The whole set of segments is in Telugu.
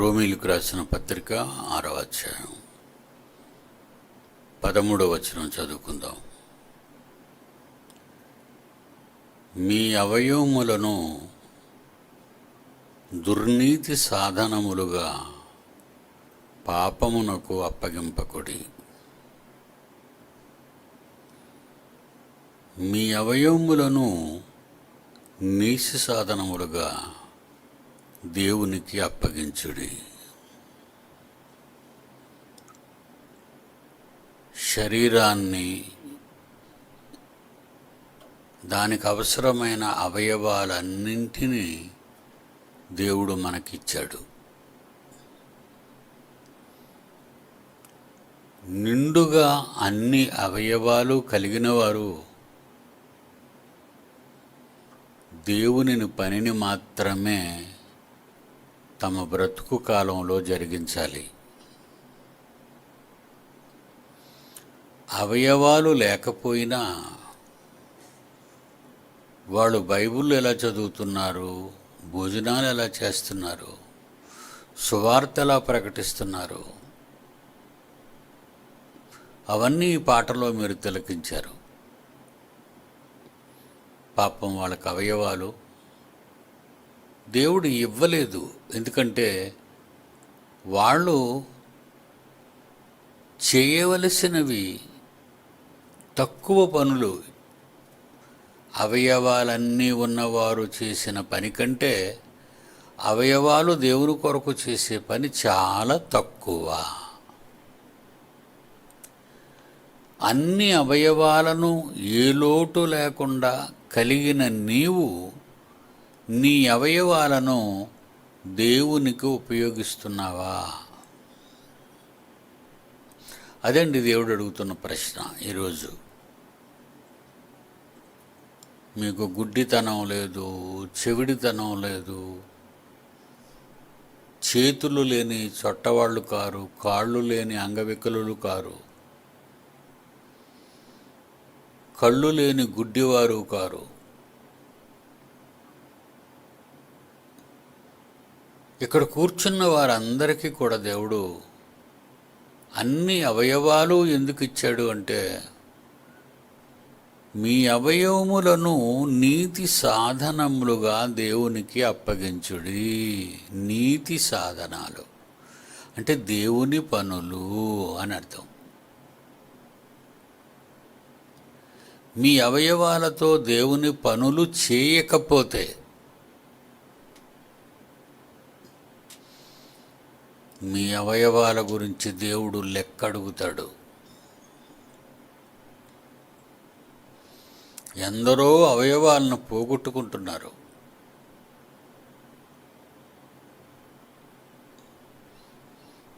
రోమిలకు రాసిన పత్రిక ఆరవ అధ్యాయం. పదమూడవ వచనం చదువుకుందాం. మీ అవయవములను దుర్నీతి సాధనములుగా పాపమునకు అప్పగింపకుడి. మీ అవయవములను నీసి సాధనములుగా దేవునికి అప్పగించుడి. శరీరాన్ని దానికి అవసరమైన అవయవాలన్నింటినీ దేవుడు మనకిచ్చాడు. నిండుగా అన్ని అవయవాలు కలిగినవారు దేవునిని పనిని మాత్రమే తమ బ్రతుకు కాలంలో జరిగించాలి. అవయవాలు లేకపోయినా వాళ్ళు బైబిల్ ఎలా చదువుతున్నారు భోజనాలు ఎలా చేస్తున్నారు సువార్త ఎలా ప్రకటిస్తున్నారు అవన్నీ ఈ పాటలో మీరు తిలకించారు. పాపం వాళ్ళకి అవయవాలు దేవుడు ఇవ్వలేదు. ఎందుకంటే వాళ్ళు చేయవలసినవి తక్కువ పనులు అవయవాలన్నీ ఉన్నవారు చేసిన పని కంటే అవయవాలు దేవుని కొరకు చేసే పని చాలా తక్కువ. అన్ని అవయవాలను ఏ లోటు లేకుండా కలిగిన నీవు నీ అవయవాలను దేవునికి ఉపయోగిస్తున్నావా? అదండి దేవుడు అడుగుతున్న ప్రశ్న ఈరోజు. మీకు గుడ్డితనం లేదు చెవిడితనం లేదు చేతులు లేని చొట్టవాళ్ళు కారు కాళ్ళు లేని అంగవికలులు కారు కళ్ళు లేని గుడ్డివారు కారు ఇక్కడ కూర్చున్న వారందరికీ కూడా దేవుడు అన్ని అవయవాలు ఎందుకు ఇచ్చాడు అంటే మీ అవయవములను నీతి సాధనములుగా దేవునికి అప్పగించుడి. నీతి సాధనాలు. అంటే దేవుని పనులు అని అర్థం. మీ అవయవాలతో దేవుని పనులు చేయకపోతే మీ అవయవాల గురించి దేవుడు లెక్క అడుగుతాడు ఎందరో అవయవాలను పోగొట్టుకుంటున్నారు.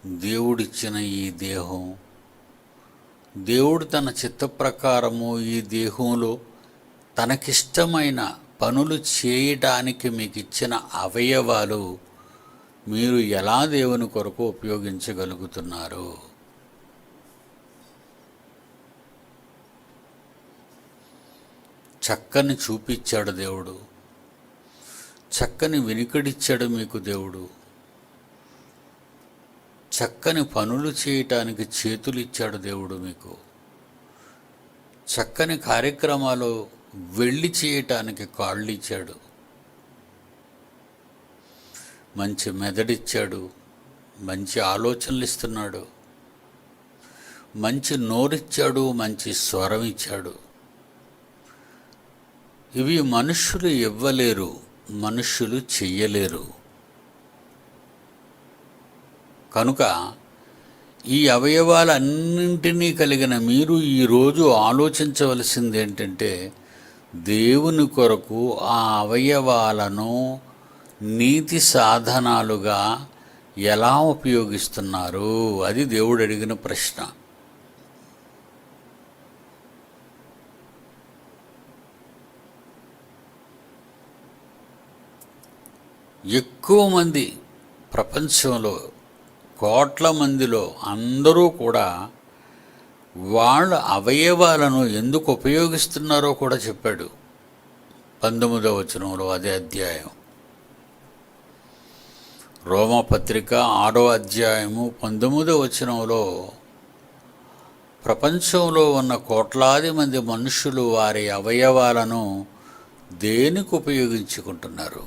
దేవుడిచ్చిన ఈ దేహం దేవుడు తన చిత్త ప్రకారము ఈ దేహంలో తనకిష్టమైన పనులు చేయడానికి మీకు ఇచ్చిన అవయవాలు మీరు ఎలా దేవుని కొరకు ఉపయోగించగలుగుతున్నారు? చక్కని చూపిచ్చాడు దేవుడు. చక్కని వెనుకడిచ్చాడు మీకు దేవుడు. చక్కని పనులు చేయటానికి చేతులు ఇచ్చాడు దేవుడు మీకు. చక్కని కార్యక్రమాలు వెళ్ళి చేయటానికి కాళ్ళు ఇచ్చాడు మంచి మెదడిచ్చాడు మంచి ఆలోచనలు ఇస్తున్నాడు మంచి నోరిచ్చాడు మంచి స్వరం ఇచ్చాడు ఇవి మనుష్యులు ఇవ్వలేరు మనుష్యులు చెయ్యలేరు. కనుక ఈ అవయవాలన్నింటినీ కలిగిన మీరు ఈరోజు ఆలోచించవలసింది ఏంటంటే దేవుని కొరకు ఆ అవయవాలను నీతి సాధనాలుగా ఎలా ఉపయోగిస్తున్నారు? అది దేవుడు అడిగిన ప్రశ్న. ఎక్కువ మంది ప్రపంచంలో కోట్ల మందిలో అందరూ కూడా వాళ్ళ అవయవాలను ఎందుకు ఉపయోగిస్తున్నారో కూడా చెప్పాడు. పంతొమ్మిదవ వచనంలో అదే అధ్యాయం. రోమపత్రిక ఆరో అధ్యాయము పంతొమ్మిదో వచనంలో ప్రపంచంలో ఉన్న కోట్లాది మంది మనుషులు వారి అవయవాలను దేనికి ఉపయోగించుకుంటున్నారు?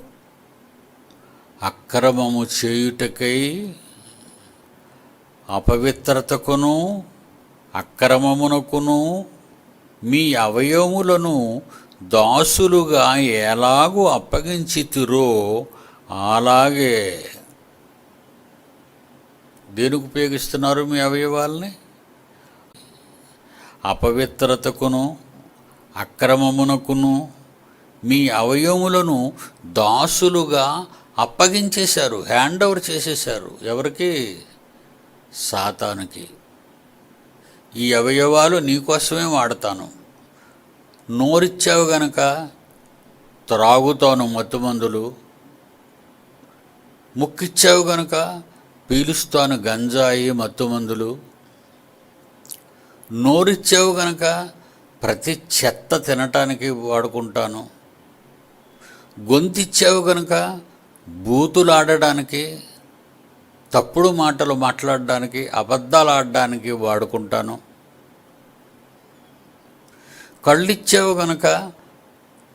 అక్రమము చేయుటకై అపవిత్రతకును అక్రమమునకును మీ అవయవములను దాసులుగా ఎలాగూ అప్పగించితిరో అలాగే దేనికి ఉపయోగిస్తున్నారు మీ అవయవాల్ని? అపవిత్రతకును అక్రమమునకును మీ అవయవములను దాసులుగా అప్పగించేశారు హ్యాండ్ ఓవర్ చేసేశారు. ఎవరికి? సాతానుకి. ఈ అవయవాలు నీకోసమే వాడతాను. నోరిచ్చావు గనక త్రాగుతాను మత్తుమందులు. ముక్కిచ్చావు గనక పీలుస్తాను గంజాయి మత్తుమందులు. నోరిచ్చావు గనక ప్రతి చెత్త తినటానికి వాడుకుంటాను. గొంతిచ్చావు గనక బూతులాడడానికి తప్పుడు మాటలు మాట్లాడడానికి అబద్ధాలు ఆడడానికి వాడుకుంటాను. కళ్ళిచ్చావు గనక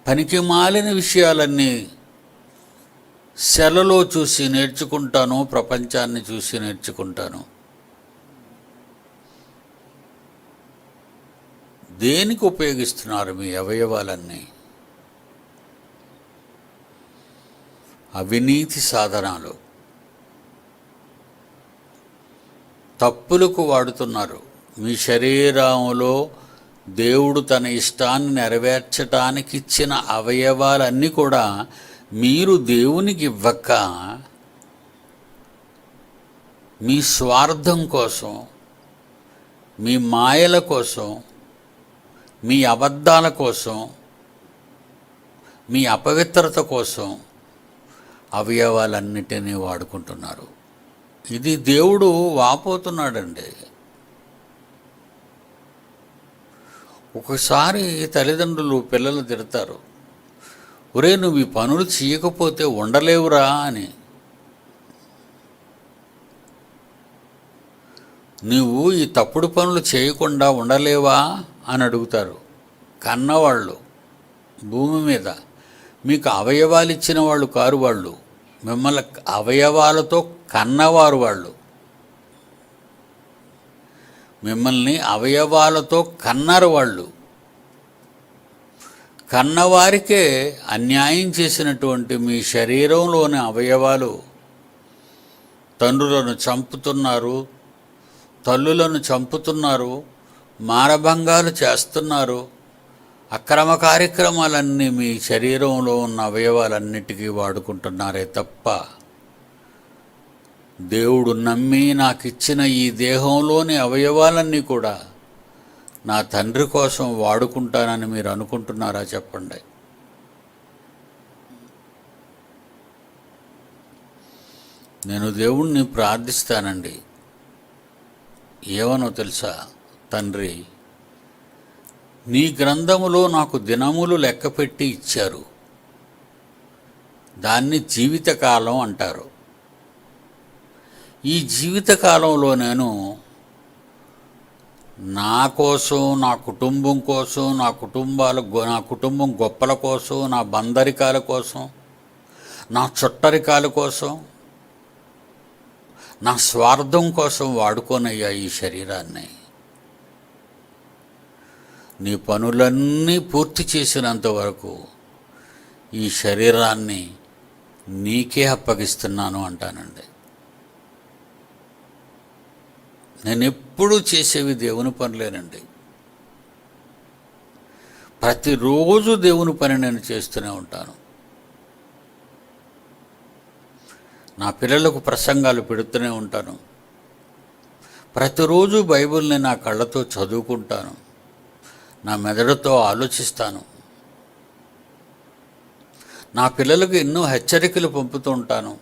పనికి మాలిన విషయాలన్నీ సెలలో చూసి నేర్చుకుంటాను ప్రపంచాన్ని చూసి నేర్చుకుంటాను. దేనికి ఉపయోగిస్తున్నారు మీ అవయవాలన్నీ? అవినీతి సాధనాలు. తప్పులకు వాడుతున్నారు. మీ శరీరంలో దేవుడు తన ఇష్టాన్ని నెరవేర్చటానికి ఇచ్చిన అవయవాలన్నీ కూడా మీరు దేవునికి ఇవ్వక మీ స్వార్థం కోసం మీ మాయల కోసం మీ అబద్ధాల కోసం మీ అపవిత్రత కోసం అవయవాలన్నిటినీ వాడుకుంటున్నారు. ఇది దేవుడు వాపోతున్నాడండి. ఒకసారి తల్లిదండ్రులు పిల్లలు తిడతారు. ఒరే నువ్వు ఈ పనులు చేయకపోతే ఉండలేవురా అని. నువ్వు ఈ తప్పుడు పనులు చేయకుండా ఉండలేవా అని అడుగుతారు కన్నవాళ్ళు భూమి మీద. మీకు అవయవాలు ఇచ్చిన వాళ్ళు కారు వాళ్ళు మిమ్మల్ని అవయవాలతో కన్నవారు వాళ్ళు. మిమ్మల్ని అవయవాలతో కన్నారు వాళ్ళు. కన్నవారికే అన్యాయం చేసినటువంటి మీ శరీరంలోని అవయవాలు తండ్రులను చంపుతున్నారు తల్లులను చంపుతున్నారు మానభంగాలు చేస్తున్నారు. అక్రమ కార్యక్రమాలన్నీ మీ శరీరంలో ఉన్న అవయవాలన్నిటికీ వాడుకుంటున్నారే తప్ప దేవుడు నమ్మి నాకు ఇచ్చిన ఈ దేహంలోని అవయవాలన్నీ కూడా నా తండ్రి కోసం వాడుకుంటానని మీరు అనుకుంటున్నారా చెప్పండి. నేను దేవుణ్ణి ప్రార్థిస్తానండి. ఏమనో తెలుసా? తండ్రి నీ గ్రంథములో నాకు దినములు లెక్కపెట్టి ఇచ్చారు. దాన్ని జీవితకాలం అంటారు. ఈ జీవితకాలంలో నేను నా కోసం నా కుటుంబం కోసం నా కుటుంబాల నా కుటుంబం గొప్పల కోసం నా బందరికాల కోసం నా చుట్టరికాల కోసం నా స్వార్థం కోసం వాడుకోనయ్యా ఈ శరీరాన్ని. నీ పనులన్నీ పూర్తి చేసినంత వరకు ఈ శరీరాన్ని నీకే అప్పగిస్తున్నాను అంటానండి. నేను ఎప్పుడూ చేసేవి దేవుని పనులేనండి. ప్రతిరోజు దేవుని పని నేను చేస్తూనే ఉంటాను. నా పిల్లలకు ప్రసంగాలు పెడుతూనే ఉంటాను. ప్రతిరోజు బైబిల్ని నా కళ్ళతో చదువుకుంటాను. నా మెదడుతో ఆలోచిస్తాను. నా పిల్లలకు ఎన్నో హెచ్చరికలు పంపుతూ ఉంటాను.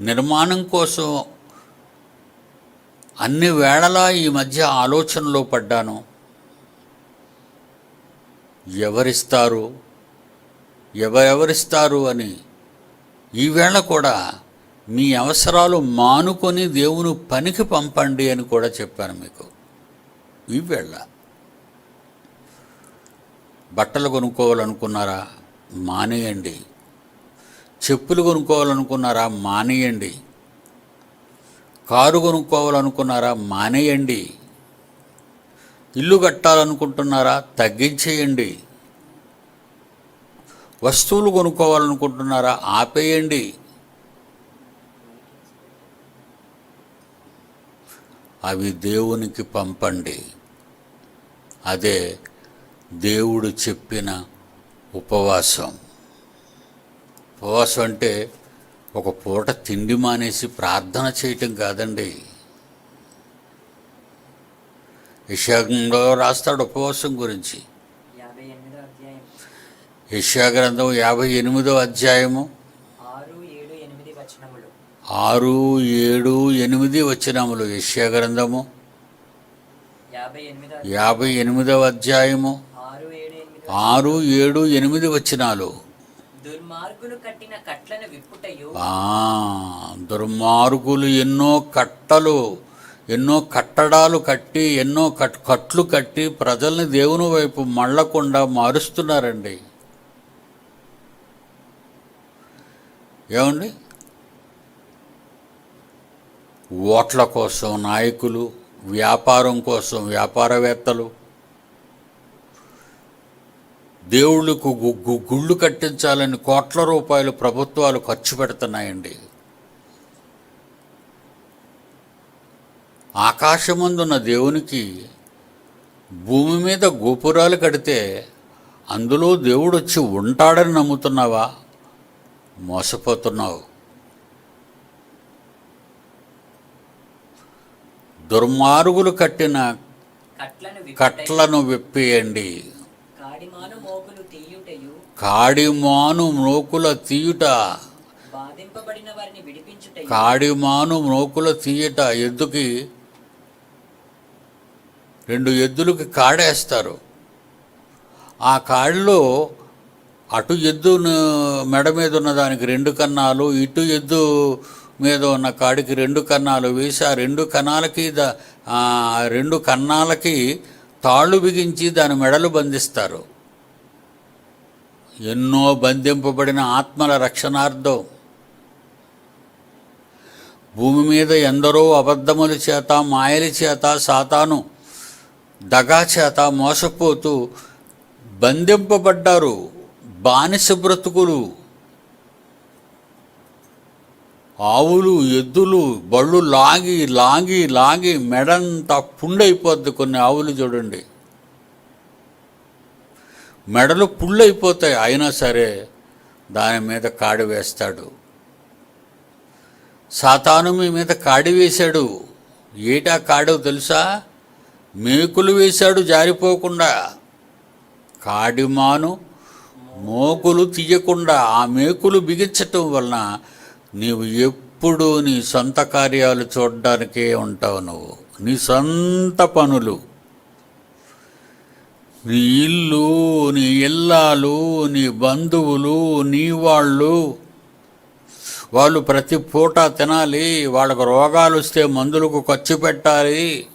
నిర్మాణం కోసం అన్ని వేళలా ఈ మధ్య ఆలోచనలో పడ్డాను. ఎవరిస్తారు? ఎవరెవరిస్తారు అని. ఈవేళ కూడా మీ అవసరాలు మానుకొని దేవుని పనికి పంపండి అని కూడా చెప్పాను మీకు. ఈవేళ బట్టలు కొనుక్కోవాలనుకున్నారా? మానేయండి. చెప్పులు కొనుక్కోవాలనుకున్నారా? మానేయండి. కారు కొనుక్కోవాలనుకున్నారా? మానేయండి. ఇల్లు కట్టాలనుకుంటున్నారా? తగ్గించేయండి. వస్తువులు కొనుక్కోవాలనుకుంటున్నారా? ఆపేయండి. అవి దేవునికి పంపండి. అదే దేవుడు చెప్పిన ఉపవాసం. ఉపవాసం అంటే ఒక పూట తిండి మానేసి ప్రార్థన చేయటం కాదండి. యశాగ్రంథంలో రాస్తాడు ఉపవాసం గురించి. యాభై యశా గ్రంథం యాభై ఎనిమిదో అధ్యాయము. ఆరు ఏడు ఎనిమిది వచ్చినములు యశా గ్రంథము. యాభై ఎనిమిదో ఎనిమిదవ అధ్యాయము. ఆరు ఏడు ఎనిమిది వచ్చినాలు దుర్మార్గులు ఎన్నో కట్టలు ఎన్నో కట్టడాలు కట్టి ఎన్నో కట్ కట్లు కట్టి ప్రజల్ని దేవుని వైపు మళ్ళకుండా మారుస్తున్నారండి. ఏమండి? ఓట్ల కోసం నాయకులు వ్యాపారం కోసం వ్యాపారవేత్తలు గు- గుళ్ళు కట్టించాలని కోట్ల రూపాయలు ప్రభుత్వాలు ఖర్చు పెడుతున్నాయండి. ఆకాశమందున్న దేవునికి భూమి మీద గోపురాలు కడితే అందులో దేవుడు వచ్చి ఉంటాడని నమ్ముతున్నావా? మోసపోతున్నావు. దుర్మార్గులు కట్టిన కట్లను విప్పేయండి. కాడిమాను మ్రోకుల తీయుట. కాడిమాను మ్రోకుల తీయట ఎద్దుకి రెండు ఎద్దులకి కాడేస్తారు. ఆ కాడిలో అటు ఎద్దు మెడ మీద ఉన్న దానికి రెండు కన్నాలు ఇటు ఎద్దు మీద ఉన్న కాడికి రెండు కన్నాలు వేసి ఆ రెండు ఆ రెండు కన్నాలకి తాళ్ళు బిగించి దాని మెడలు బంధిస్తారు. ఎన్నో బంధింపబడిన ఆత్మల రక్షణార్థం. భూమి మీద ఎందరో అబద్ధముల చేత మాయల చేత సాతాను దగా చేత మోసపోతూ బంధింపబడ్డారు బానిస బ్రతుకులు. ఆవులు ఎద్దులు బళ్ళు లాగి లాగి లాగి మెడంతా పుండైపోద్ది కొన్ని ఆవులు చూడండి. మెడలు పుళ్ళైపోతాయి. అయినా సరే దాని మీద కాడి వేస్తాడు. సాతాను మీ మీద కాడి వేశాడు. ఏటా కాడో తెలుసా? మేకులు వేశాడు జారిపోకుండా. కాడిమాను మోకులు తీయకుండా ఆ మేకులు బిగించటం వలన నీవు ఎప్పుడూ నీ సొంత కార్యాలు చూడడానికే ఉంటావు నువ్వు. నీ సొంత పనులు. నీ ఇల్లు నీ ఇల్లాలు నీ బంధువులు నీ వాళ్ళు. వాళ్ళు ప్రతి పూట తినాలి వాళ్ళకు రోగాలు వస్తే మందులకు ఖర్చు పెట్టాలి.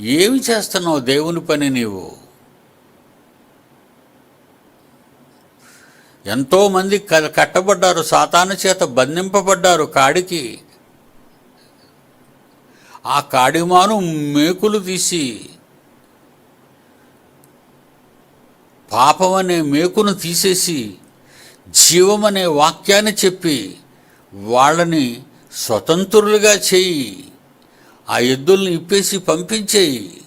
ఏమి చేస్తున్నావు దేవుని పని నీవు? ఎంతోమంది క కట్టబడ్డారు సాతాను చేత బంధింపబడ్డారు కాడికి. ఆ కాడిమాను మేకులు తీసి పాపం అనే మేకును తీసేసి జీవం అనే వాక్యాన్ని చెప్పి వాళ్ళని స్వతంత్రులుగా చేయి. ఆ ఎద్దుల్ని ఇప్పేసి పంపించేయి.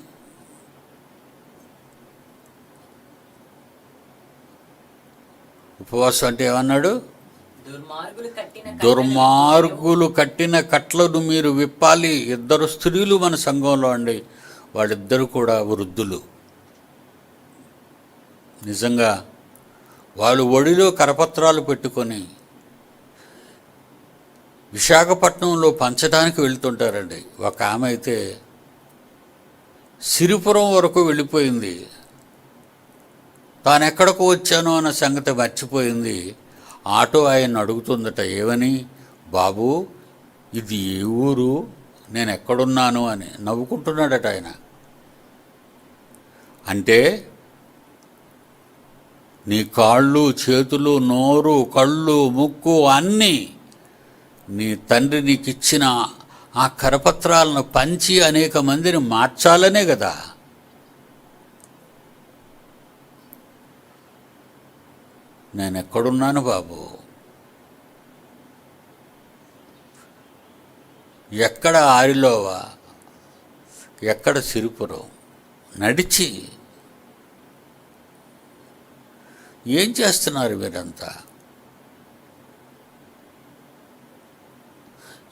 ఉపవాసం అంటే ఏమన్నాడు? దుర్మార్గులు కట్టిన కట్లను దుర్మార్గులు కట్టిన కట్లను మీరు విప్పాలి. ఇద్దరు స్త్రీలు మన సంఘంలో అండి. వాళ్ళిద్దరు కూడా వృద్ధులు. నిజంగా వాళ్ళు ఒడిలో కరపత్రాలు పెట్టుకొని విశాఖపట్నంలో పంచడానికి వెళ్తుంటారండి. ఒక ఆమె అయితే సిరిపురం వరకు వెళ్ళిపోయింది. తాను ఎక్కడికి వచ్చాను అన్న సంగతి మర్చిపోయింది. ఆటో ఆయన అడుగుతుందట ఏమని? బాబు ఇది ఏ ఊరు? నేను ఎక్కడున్నాను అని నవ్వుకుంటున్నాడట ఆయన. అంటే నీ కాళ్ళు చేతులు నోరు కళ్ళు ముక్కు అన్నీ నీ తండ్రి నీకు ఇచ్చిన ఆ కరపత్రాలను పంచి అనేక మందిని మార్చాలనే కదా నేను ఎక్కడున్నాను బాబు? ఎక్కడ ఆరిలోవా? ఎక్కడ సిరిపురం? నడిచి ఏం చేస్తున్నారు వీరంతా?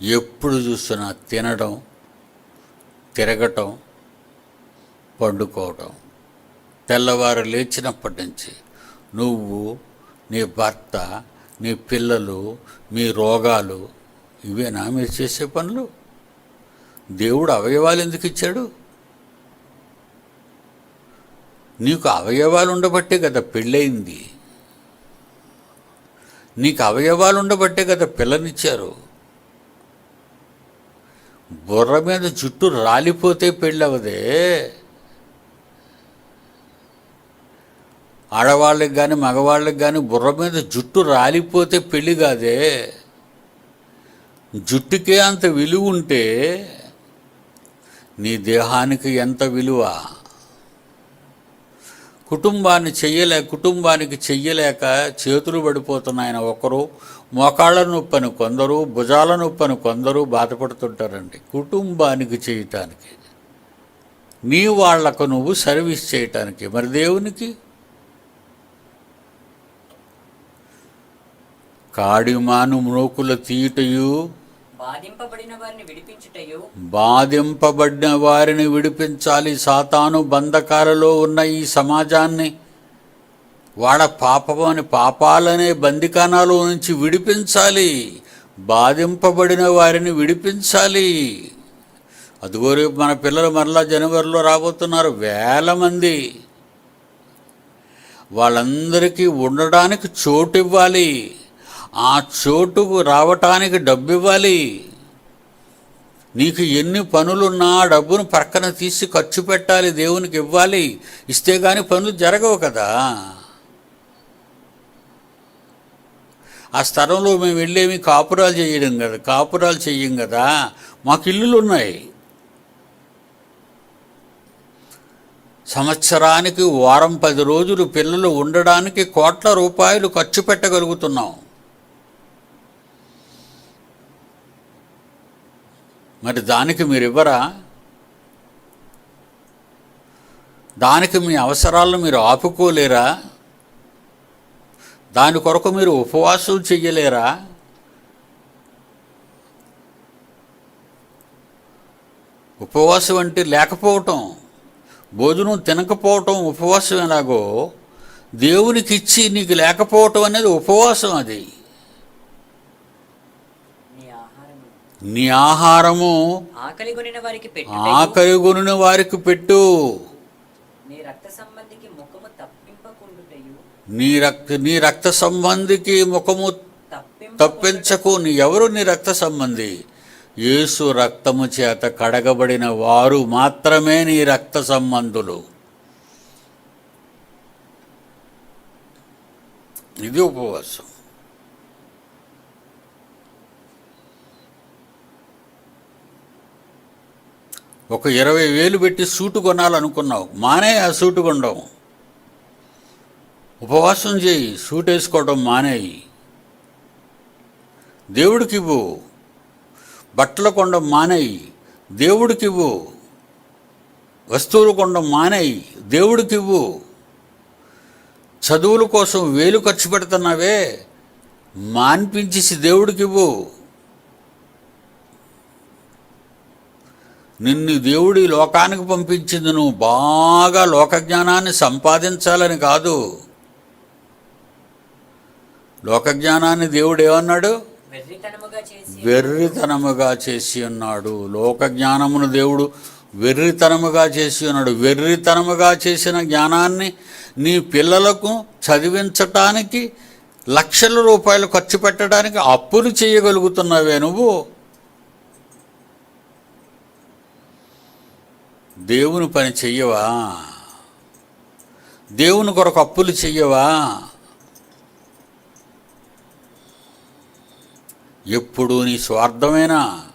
ఎప్పుడు చూసినా తినడం తిరగటం పండుకోవడం తెల్లవారు లేచినప్పటి నుంచి నువ్వు నీ భర్త నీ పిల్లలు మీ రోగాలు ఇవేనా మీరు చేసే పనులు? దేవుడు అవయవాలు ఎందుకు ఇచ్చాడు? నీకు అవయవాలు ఉండబట్టే కదా పెళ్ళయింది. నీకు అవయవాలు ఉండబట్టే కదా పిల్లనిచ్చారు. బుర్ర మీద జుట్టు రాలిపోతే పెళ్ళవదే. ఆడవాళ్ళకి కానీ మగవాళ్ళకి కానీ బుర్ర మీద జుట్టు రాలిపోతే పెళ్ళి కాదే. జుట్టుకే అంత విలువ ఉంటే నీ దేహానికి ఎంత విలువ? కుటుంబాన్ని చెయ్యలే కుటుంబానికి చెయ్యలేక చేతులు పడిపోతున్నాయన ఒకరు మోకాళ్ళ నొప్పని కొందరు భుజాల నొప్పని కొందరు బాధపడుతుంటారండి. కుటుంబానికి చేయటానికి నీ వాళ్ళకు నువ్వు సర్వీస్ చేయటానికి మరి దేవునికి? కాడిమాను మ్రోకుల తీటయు బాధింపబడిన వారిని విడిపించుటయు. బాధింపబడిన వారిని విడిపించాలి. సాతాను బంధకాలలో ఉన్న ఈ సమాజాన్ని వాడ పాపమని పాపాలనే బందికానాలో నుంచి విడిపించాలి. బాధింపబడిన వారిని విడిపించాలి. అదిగో రేపు మన పిల్లలు మరలా జనవరిలో రాబోతున్నారు. వేల మంది. వాళ్ళందరికీ ఉండడానికి చోటు ఇవ్వాలి ఆ చోటుకు రావటానికి డబ్బు ఇవ్వాలి నీకు ఎన్ని పనులున్నా ఆ డబ్బును ప్రక్కన తీసి ఖర్చు పెట్టాలి దేవునికి ఇవ్వాలి. ఇస్తే కానీ పనులు జరగవు కదా. ఆ స్థలంలో మేము వెళ్ళేమి కాపురాలు చేయడం కదా కాపురాలు చెయ్యం కదా. మాకు ఇల్లులు ఉన్నాయి సంవత్సరానికి వారం పది రోజులు పిల్లలు ఉండడానికి కోట్ల రూపాయలు ఖర్చు పెట్టగలుగుతున్నాం. మరి దానికి మీరు ఇవ్వరా? దానికి మీ అవసరాలను మీరు ఆపుకోలేరా? దాని కొరకు మీరు ఉపవాసం చెయ్యలేరా? ఉపవాసం అంటే లేకపోవటం భోజనం తినకపోవటం ఉపవాసం ఎలాగో దేవునికి ఇచ్చి నీకు లేకపోవటం అనేది ఉపవాసం అది నీ ఆహారము నీ ఆహారము ఆకలి కొనిన వారికి పెట్టు ఆకలి కొనిన వారికి పెట్టు. నీ రక్త సంబంధికి ముఖము తప్పింపకుండుటయు. నీ రక్త నీ రక్త సంబంధికి ముఖము తప్పించకు. నీ ఎవరు నీ రక్త సంబంధి? యేసు రక్తము చేత కడగబడిన వారు మాత్రమే నీ రక్త సంబంధులు. ఇది ఉపవాసం. ఒక ఇరవై వేలు పెట్టి సూటు కొనాలనుకున్నావు. మానే ఆ సూటు కొనడం. ఉపవాసం చేయి సూట్ వేసుకోవడం మానేయి. దేవుడికివ్వు. బట్టలు కొండం మానేయి. దేవుడికివ్వు. వస్తువులు కొండం మానేయి. దేవుడికివ్వు. చదువుల కోసం వేలు ఖర్చు పెడుతున్నావే. మాన్పించేసి దేవుడికివ్వు. నిన్ను దేవుడి లోకానికి పంపించింది నువ్వు బాగా లోకజ్ఞానాన్ని సంపాదించాలని కాదు. లోకజ్ఞానాన్ని దేవుడు ఏమన్నాడు? వెర్రితనముగా చేసి ఉన్నాడు. లోక జ్ఞానమును దేవుడు వెర్రితనముగా చేసి ఉన్నాడు. వెర్రితనముగా చేసిన జ్ఞానాన్ని నీ పిల్లలకు చదివించటానికి లక్షల రూపాయలు ఖర్చు పెట్టడానికి అప్పులు చేయగలుగుతున్నావే నువ్వు. దేవుని పని చెయ్యవా? దేవుని కొరకు అప్పులు చెయ్యవా? ఎప్పుడు నీ స్వార్థమేనా?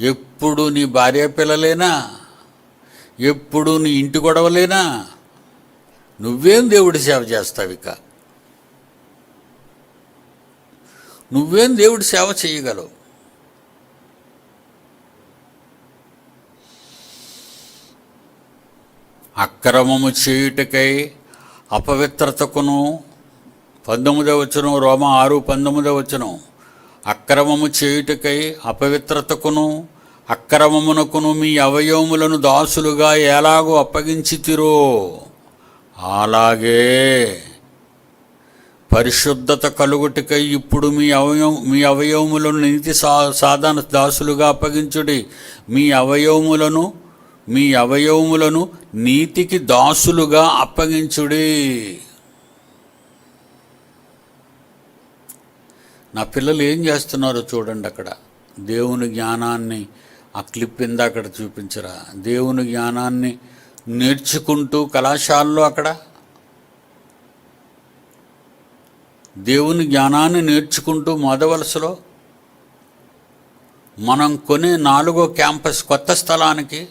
ఎప్పుడు నీ భార్య పిల్లలేనా? ఎప్పుడు నీ ఇంటి గొడవలేనా? నువ్వేం దేవుడి సేవ చేస్తావు ఇక? నువ్వేం దేవుడి సేవ చేయగలవు అక్రమము చేయుటకై అపవిత్రతకును. పంతొమ్మిదవ వచనం రోమ ఆరు పంతొమ్మిదవ వచనం. అక్రమము చేయుటకై అపవిత్రతకును అక్రమమునకును మీ అవయవములను దాసులుగా ఎలాగో అప్పగించితిరో. అలాగే పరిశుద్ధత కలుగుటకై ఇప్పుడు మీ అవయవం మీ అవయవములను నీతి సా సాధన దాసులుగా అప్పగించుడి. మీ అవయవములను మీ అవయవములను నీతికి దాసులుగా అప్పగించుడి. నా పిల్లలు ఏం చేస్తున్నారో చూడండి అక్కడ. దేవుని జ్ఞానాన్ని ఆ క్లిప్ ఇందాకడ చూపించరా. దేవుని జ్ఞానాన్ని నేర్చుకుంటూ కళాశాలలో అక్కడ. దేవుని జ్ఞానాన్ని నేర్చుకుంటూ మొదవలసలో మనం కొనే నాలుగో క్యాంపస్ కొత్త స్థలానికి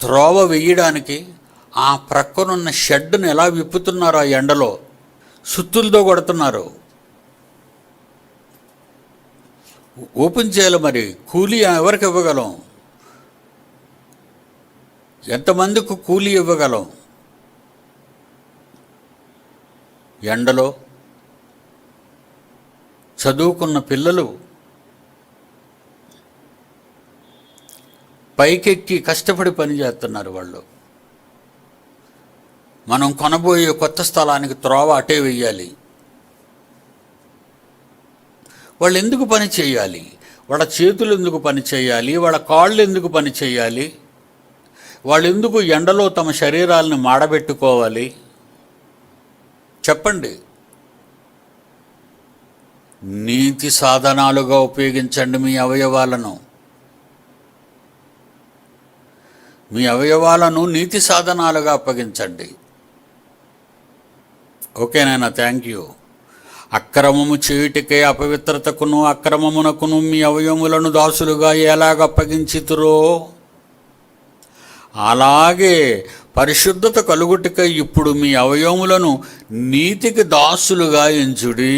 త్రోవ వేయడానికి ఆ ప్రక్కనున్న షెడ్డును ఎలా విప్పుతున్నారు ఆ ఎండలో సుత్తులతో కొడుతున్నారు. ఓపెన్ చేయాలి మరి. కూలీ ఎవరికి ఇవ్వగలం? ఎంతమందికి కూలీ ఇవ్వగలం? ఎండలో చదువుకున్న పిల్లలు పైకెక్కి కష్టపడి పని చేస్తున్నారు వాళ్ళు. మనం కొనబోయే కొత్త స్థలానికి త్రోవ అటే వెయ్యాలి. వాళ్ళు ఎందుకు పని చేయాలి? వాళ్ళ చేతులు ఎందుకు పని చేయాలి? వాళ్ళ కాళ్ళు ఎందుకు పని చేయాలి? వాళ్ళు ఎందుకు ఎండలో తమ శరీరాలను మాడబెట్టుకోవాలి? చెప్పండి. నీతి సాధనాలుగా ఉపయోగించండి మీ అవయవాలను. మీ అవయవాలను నీతి సాధనాలుగా అప్పగించండి. ఓకేనైనా థ్యాంక్ యూ అక్రమము చేయుటికే అపవిత్రతకును అక్రమమునకును మీ అవయములను దాసులుగా ఎలాగ అప్పగించితురో అలాగే పరిశుద్ధత కలుగుటికై ఇప్పుడు మీ అవయములను నీతికి దాసులుగా ఎంచుడి.